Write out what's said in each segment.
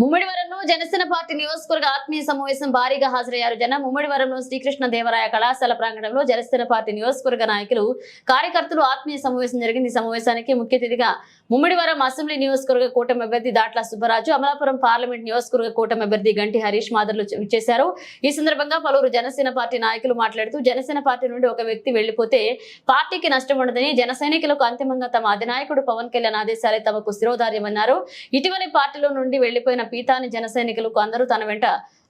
ముమ్మిడివరంలో Janasena party నియోజకవర్గ ఆత్మీయ సమావేశం భారీగా హాజరయ్యారు. జన ముమ్మిడివరంలో శ్రీకృష్ణ దేవరాయ కళాశాల ప్రాంగణంలో జనసేన పార్టీ నియోజకవర్గ నాయకులు కార్యకర్తలు ఆత్మీయ సమావేశం జరిగింది. ఈ సమావేశానికి ముఖ్య అతిథిగా ముమ్మిడివరం అసెంబ్లీ నియోజకవర్గ కూటమి అభ్యర్థి దాట్ల సుబ్బరాజు అమలాపురం పార్లమెంట్ నియోజకవర్గ కూటమి అభ్యర్థి గంటి హరీష్ మాదర్లు చేశారు ఈ సందర్భంగా పలువురు జనసేన పార్టీ నాయకులు మాట్లాడుతూ జనసేన పార్టీ నుండి ఒక వ్యక్తి వెళ్ళిపోతే పార్టీకి నష్టం ఉండదని జన సైనికులకు అంతిమంగా తమ అధినాయకుడు పవన్ కళ్యాణ్ ఆదేశాలే తమకు శిరోధార్యమన్నారు. ఇటీవలి పార్టీలో నుండి వెళ్ళిపోయిన పీతాని జన అందరూ తన వెంట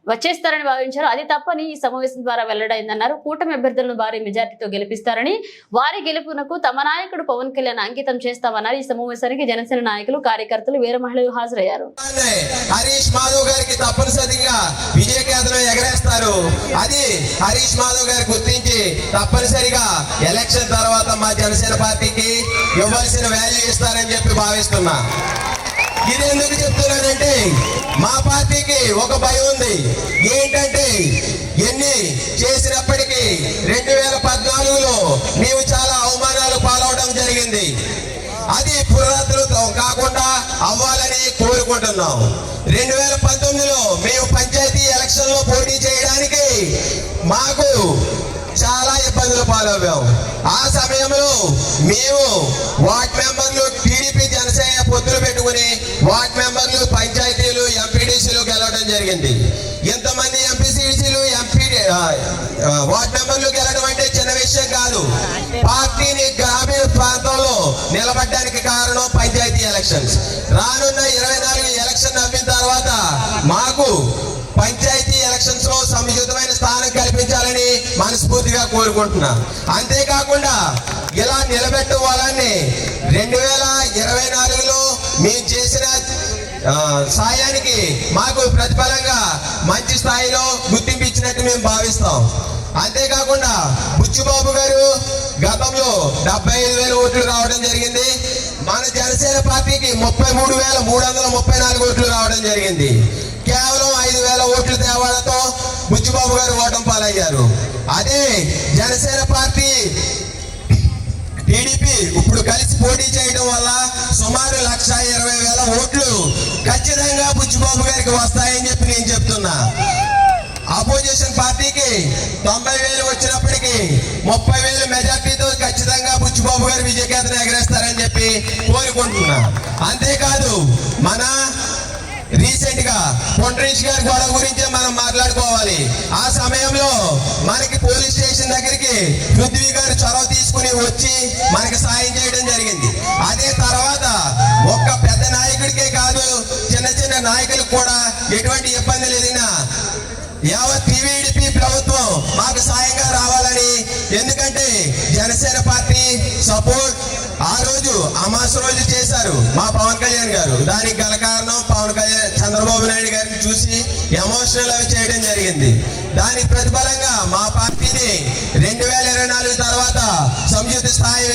వచ్చేస్తారని భావించారు. అది తప్పని ఈ సమావేశం ద్వారా వెల్లడైందన్నారు. కూటమి అభ్యర్థులను భారీ మెజార్టీతో గెలిపిస్తారని వారి గెలుపునకు తమ నాయకుడు పవన్ కళ్యాణ్ అంకితం చేస్తామన్నారు. ఈ సమావేశానికి జనసేన నాయకులు కార్యకర్తలు వేరే మహిళలు హాజరయ్యారు. హరీష్ మాధవ్ గారికి తప్పనిసరిగా విజయ కేంద్రం ఎగరేస్తారు. అది హరీష్ మాధవ్ గారు గుర్తించి తప్పనిసరిగా ఎలక్షన్ తర్వాత మా జనసేన పార్టీకి ఇవ్వాల్సిన వాల్యూ ఇస్తారని చెప్పి భావిస్తున్నా. ఇది ఎందుకు చెప్తున్నానంటే మా పార్టీకి ఒక భయం ఉంది. ఏంటంటే ఎన్ని చేసినప్పటికీ రెండు వేల పద్నాలుగులో మేము చాలా అవమానాలు పాలవడం జరిగింది. అది పునరావృతం కాకుండా అవ్వాలని కోరుకుంటున్నాం. రెండు వేల పంతొమ్మిదిలో మేము పంచాయతీ ఎలక్షన్లో పోటీ చేయడానికి మాకు చాలా ఇబ్బందులు ఆ సమయంలో మేము వార్డ్ మెంబర్లు టీడీపీ జనసేన పొత్తులు పెట్టుకుని వార్డ్ మెంబర్లు పంచాయతీలు ఎంపీడీసీలు గెలవడం జరిగింది. ఇంతమంది ఎంపీసీడీసీలు ఎంపీ వార్డ్ మెంబర్లు గెలవడం అంటే చిన్న విషయం కాదు. పార్టీని గ్రామీణ ప్రాంతంలో నిలబడడానికి కారణం పంచాయతీ ఎలక్షన్స్. రానున్న ఇరవై నాలుగు ఎలక్షన్ నమ్మిన తర్వాత మాకు పంచాయతీ ఎలక్షన్స్లో సముచితమైన కోరుకుంటున్నా. అంతేకాకుండా ఇలా నిలబెట్టడం రెండు వేల ఇరవై నాలుగులో మేము చేసిన సాయానికి మాకు ప్రతిఫలంగా మంచి స్థాయిలో గుర్తింపు ఇచ్చినట్టు మేము భావిస్తాం. అంతేకాకుండా బుచ్చిబాబు గారు గతంలో డెబ్బై ఐదు వేల ఓట్లు రావడం జరిగింది. మన జనసేన పార్టీకి ముప్పై మూడు వేల మూడు వందల ముప్పై నాలుగు ఓట్లు రావడం జరిగింది. కేవలం ఐదు వేల ఓట్లు తేవాలతో బుచ్చిబాబు గారు ఓటం పాలయ్యారు. అదే జనసేన పార్టీ టీడీపీ ఇప్పుడు కలిసి పోటీ చేయడం వల్ల సుమారు లక్ష ఇరవై వేల ఓట్లు ఖచ్చితంగా బుజ్జిబాబు గారికి వస్తాయని చెప్పి నేను చెప్తున్నా. ఆపోజిషన్ పార్టీకి తొంభై వేలు వచ్చినప్పటికీ ముప్పై వేలు మెజార్టీతో ఖచ్చితంగా బుచ్చిబాబు గారు విజయకేతను ఎగరేస్తారని చెప్పి కోరుకుంటున్నా. అంతేకాదు మన రీసెంట్గా పొండ్రీష్ గారి గొడవ గురించి మనం మాట్లాడుకోవాలి. ఆ సమయంలో మనకి పోలీస్ స్టేషన్ దగ్గరికి పృథ్వీ గారు చొరవ తీసుకుని వచ్చి మనకి సాయం చేయడం జరిగింది. అదే తర్వాత ఒక్క పెద్ద నాయకుడికే కాదు చిన్న చిన్న నాయకులకు కూడా ఎటువంటి ఇబ్బందులు ఎదిగినా యావత్ టీవీడీపీ ప్రభుత్వం మాకు సాయంగా రావాలని ఎందుకంటే జనసేన పార్టీ సపోర్ట్ ఆ రోజు అమాస రోజు చేశారు మా పవన్ కళ్యాణ్ గారు. దానికి గల కారణం పవన్ కళ్యాణ్ చంద్రబాబు నాయుడు గారిని చూసి ఎమోషనల్ అవి చేయడం జరిగింది. దానికి ప్రతిఫలంగా మా పార్టీని రెండు వేల ఇరవై నాలుగు తర్వాత సంయుక్త స్థాయి